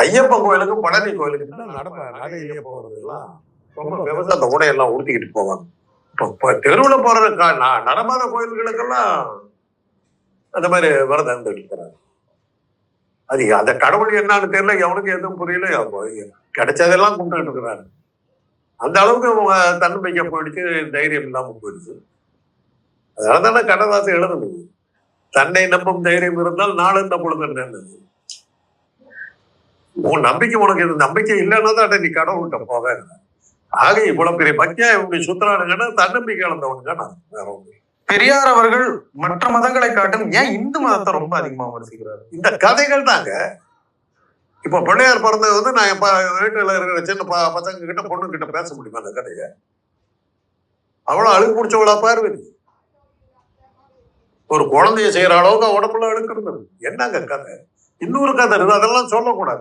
ஐயப்பன் கோயிலுக்கும் பழனி கோயிலுக்கும் என்ன நடப்ப நடையிலேயே போறதுலாம் ரொம்ப விவசாய அந்த உடையெல்லாம் உடுத்திக்கிட்டு போவாங்க. இப்போ தெருவில் போற நடமாத கோயில்களுக்கெல்லாம் அந்த மாதிரி விரதம் இருக்கிறாங்க. அது அந்த கடவுள் என்னன்னு தெரியல எவனுக்கு எதுவும் புரியல கிடைச்சதெல்லாம் கும்பிட்டு இருக்கிறாரு அந்த அளவுக்கு தன்னம்பிக்கை போயிடுச்சு தைரியம் இல்லாம போயிடுச்சு. அதனால தானே கடதாசம் எழுதுனது. தன்னை நம்பும் தைரியம் இருந்தால் இந்த பொழுது நல்லது உன் நம்பிக்கை உனக்கு இது நம்பிக்கை இல்லைன்னா தான் நீ கடவுள்கிட்ட போவேன் ஆக இவ்வளவு பெரிய பக்தியா இவங்க சுத்துறானுங்கன்னா தன்னம்பிக்கை இழந்தவனுங்க நான் வேற இல்ல. பெரியார் அவர்கள் மற்ற மதங்களை காட்டும் ஏன் இந்து மதத்தை ரொம்ப அதிகமா விமர்சிக்கிறார்? இந்த கதைகள் தாங்க. இப்ப பிள்ளையார் பிறந்தது வந்து நான் என் வீட்டுல இருக்கிற சின்ன பசங்க கிட்ட பொண்ணு கிட்ட பேச முடியுமா அந்த கதையை? அவ்வளவு அழுக்கு முடிச்சவளா பார்வதி ஒரு குழந்தைய செய்யற அளவுக்கு உடம்புல அழுக்கு இருந்தது என்னங்க கதை? இன்னொரு கதை இருக்குது. அதெல்லாம் சொல்லக்கூடாது.